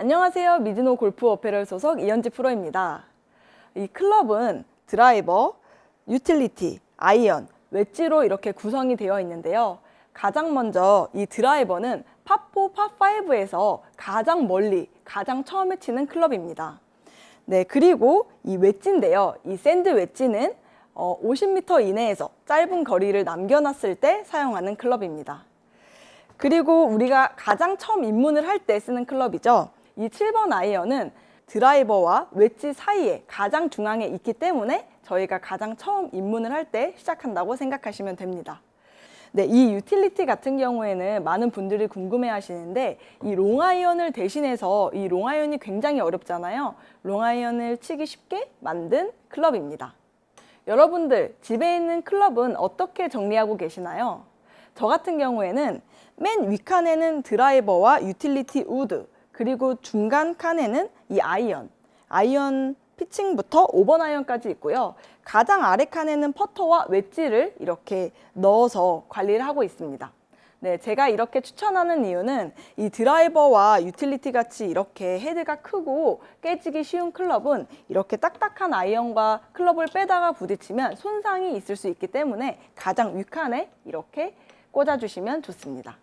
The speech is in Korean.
안녕하세요. 미즈노 골프 어페럴 소속 이현지 프로입니다. 이 클럽은 드라이버, 유틸리티, 아이언, 웨지로 이렇게 구성이 되어 있는데요. 가장 먼저 이 드라이버는 파4, 파5에서 가장 멀리, 가장 처음에 치는 클럽입니다. 네, 그리고 이 웨지인데요. 이 샌드 웨지는 어, 50m 이내에서 짧은 거리를 남겨놨을 때 사용하는 클럽입니다. 그리고 우리가 가장 처음 입문을 할 때 쓰는 클럽이죠. 이 7번 아이언은 드라이버와 웨지 사이에 가장 중앙에 있기 때문에 저희가 가장 처음 입문을 할 때 시작한다고 생각하시면 됩니다. 네, 이 유틸리티 같은 경우에는 많은 분들이 궁금해 하시는데 이 롱아이언을 대신해서 이 롱아이언이 굉장히 어렵잖아요. 롱아이언을 치기 쉽게 만든 클럽입니다. 여러분들 집에 있는 클럽은 어떻게 정리하고 계시나요? 저 같은 경우에는 맨 윗칸에는 드라이버와 유틸리티 우드 그리고 중간 칸에는 이 아이언 아이언 피칭부터 5번 아이언까지 있고요. 가장 아래 칸에는 퍼터와 웨지를 이렇게 넣어서 관리를 하고 있습니다. 네, 제가 이렇게 추천하는 이유는 이 드라이버와 유틸리티 같이 이렇게 헤드가 크고 깨지기 쉬운 클럽은 이렇게 딱딱한 아이언과 클럽을 빼다가 부딪히면 손상이 있을 수 있기 때문에 가장 윗칸에 이렇게 꽂아주시면 좋습니다.